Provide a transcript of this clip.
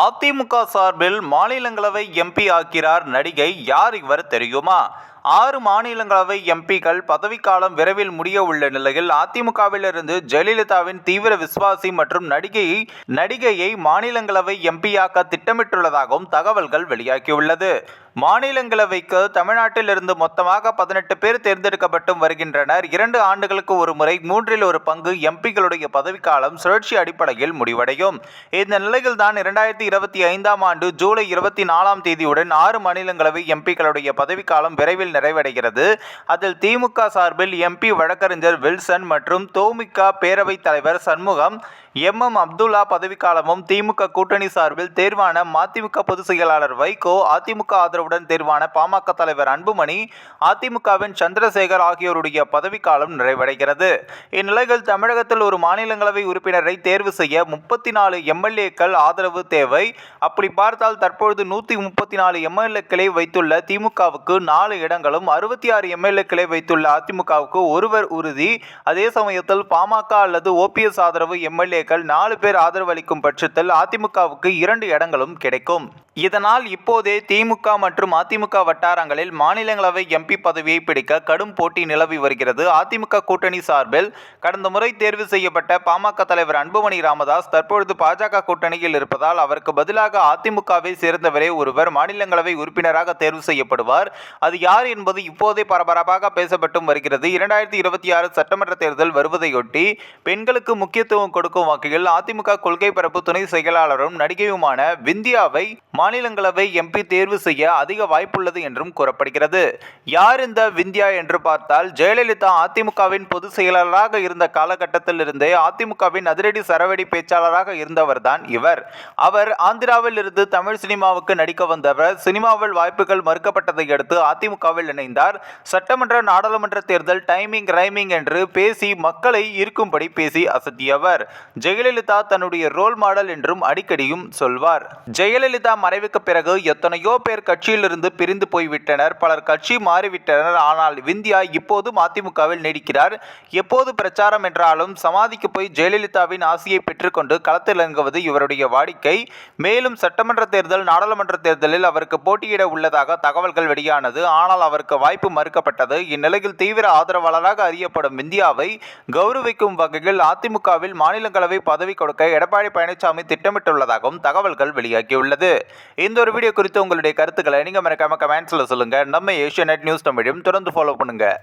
அதிமுக சார்பில் மாநிலங்களவை எம்பி ஆக்கிறார் நடிகை யார் இவர் தெரியுமா? ஆறு மாநிலங்களவை எம்பிக்கள் பதவிக்காலம் விரைவில் முடிய உள்ள நிலையில் அதிமுகவிலிருந்து ஜெயலலிதாவின் தீவிர விசுவாசி மற்றும் நடிகையை நடிகையை மாநிலங்களவை எம்பியாக்க திட்டமிட்டுள்ளதாகவும் தகவல்கள் வெளியாகியுள்ளது. மாநிலங்களவைக்கு தமிழ்நாட்டிலிருந்து மொத்தமாக பதினெட்டு பேர் தேர்ந்தெடுக்கப்பட்டும் வருகின்றனர். இரண்டு ஆண்டுகளுக்கு ஒரு முறை மூன்றில் ஒரு பங்கு எம்பிகளுடைய பதவிக்காலம் சுழற்சி அடிப்படையில் முடிவடையும். இந்த நிலையில் தான் இரண்டாயிரத்தி இருபத்தி ஐந்தாம் ஆண்டு ஜூலை இருபத்தி நாலாம் தேதியுடன் ஆறு மாநிலங்களவை எம்பிக்களுடைய பதவிக்காலம் விரைவில் நிறைவடைகிறது. அதில் திமுக சார்பில் எம்பி வழக்கறிஞர் வில்சன் மற்றும் தோமிக பேரவைத் தலைவர் சண்முகம் எம். எம். அப்துல்லா பதவிக்காலமும் திமுக கூட்டணி சார்பில் தேர்வான மதிமுக பொதுச் செயலாளர் வைகோ அதிமுக ஆதரவுடன் தேர்வான பாமக தலைவர் அன்புமணி அதிமுகவின் சந்திரசேகர் ஆகியோருடைய பதவிக்காலம் நிறைவடைகிறது. இந்நிலையில் தமிழகத்தில் ஒரு மாநிலங்களவை உறுப்பினரை தேர்வு செய்ய முப்பத்தி நாலு எம்எல்ஏக்கள் ஆதரவு தேவை. அப்படி பார்த்தால் தற்பொழுது நூற்றி முப்பத்தி நாலு எம்எல்ஏக்களை வைத்துள்ள திமுகவுக்கு நாலு இடங்களும் அறுபத்தி ஆறு எம்எல்ஏக்களை வைத்துள்ள அதிமுகவுக்கு ஒருவர் உறுதி. அதே சமயத்தில் பாமக அல்லது ஓபிஎஸ் ஆதரவு எம்எல்ஏ எம்எல்ஏக்கள் நாலு பேர் ஆதரவு அளிக்கும் பட்சத்தில் அதிமுகவுக்கு இரண்டு இடங்களும் கிடைக்கும். இதனால் இப்போதே திமுக மற்றும் அதிமுக வட்டாரங்களில் மாநிலங்களவை எம்பி பதவியை பிடிக்க கடும் போட்டி நிலவி வருகிறது. அதிமுக கூட்டணி சார்பில் கடந்த முறை தேர்வு செய்யப்பட்ட பாமக தலைவர் அன்புமணி ராமதாஸ் தற்பொழுது பாஜக கூட்டணியில் இருப்பதால் அவருக்கு பதிலாக அதிமுகவை சேர்ந்தவரே ஒருவர் மாநிலங்களவை உறுப்பினராக தேர்வு செய்யப்படுவார். அது யார் என்பது இப்போதே பரபரப்பாக பேசப்பட்டும் வருகிறது. இரண்டாயிரத்தி இருபத்தி ஆறு சட்டமன்ற தேர்தல் வருவதையொட்டி பெண்களுக்கு முக்கியத்துவம் கொடுக்கும் வகையில் அதிமுக கொள்கை பரப்பு துணை செயலாளரும் நடிகையுமான விந்தியாவை மாநிலங்களவை எம்பி தேர்வு செய்ய அதிக வாய்ப்புள்ளது என்றும் கூறப்படுகிறது. யார் இந்த விந்தியா என்று பார்த்தால் ஜெயலலிதா அதிமுகவின் பொதுச் செயலாளராக இருந்த காலகட்டத்தில் இருந்தே அதிமுகவின் அதிரடி சரவெடி பேச்சாளராக இருந்தவர்தான் இவர். அவர் ஆந்திராவில் இருந்து தமிழ் சினிமாவுக்கு நடிக்க வந்தவர். சினிமாவில் வாய்ப்புகள் மறுக்கப்பட்டதை அடுத்து அதிமுகவில் இணைந்தார். சட்டமன்ற நாடாளுமன்ற தேர்தல் டைமிங் ரைமிங் என்று பேசி மக்களை இருக்கும்படி பேசி அசத்தியவர். ஜெயலலிதா தன்னுடைய ரோல் மாடல் என்றும் அடிக்கடியும் சொல்வார். ஜெயலலிதா மறைவுக்கு பிறகு எத்தனையோ பேர் கட்சியிலிருந்து பிரிந்து போய்விட்டனர். பலர் கட்சி மாறிவிட்டனர். ஆனால் விந்தியா இப்போதும் அதிமுகவில் நீடிக்கிறார். எப்போது பிரச்சாரம் என்றாலும் சமாதிக்கு போய் ஜெயலலிதாவின் ஆசையை பெற்றுக்கொண்டு களத்தில் இறங்குவது இவருடைய வாடிக்கை. மேலும் சட்டமன்ற தேர்தல் நாடாளுமன்ற தேர்தலில் அவருக்கு போட்டியிட உள்ளதாக தகவல்கள் வெளியானது. ஆனால் அவருக்கு வாய்ப்பு மறுக்கப்பட்டது. இந்நிலையில் தீவிர ஆதரவாளராக அறியப்படும் விந்தியாவை கௌரவிக்கும் வகையில் அதிமுகவில் மாநிலங்களவை பதவி கொடுக்க எடப்பாடி பழனிசாமி திட்டமிட்டுள்ளதாகவும் தகவல்கள் வெளியாகியுள்ளது. இந்த ஒரு வீடியோ குறித்து உங்களுடைய கருத்துக்களை நீங்கள் மறக்காமல் கமெண்ட்ஸில் சொல்லுங்கள் நம்ம ஏஷியா நெட் நியூஸ் தமிழையும் தொடர்ந்து ஃபாலோ பண்ணுங்கள்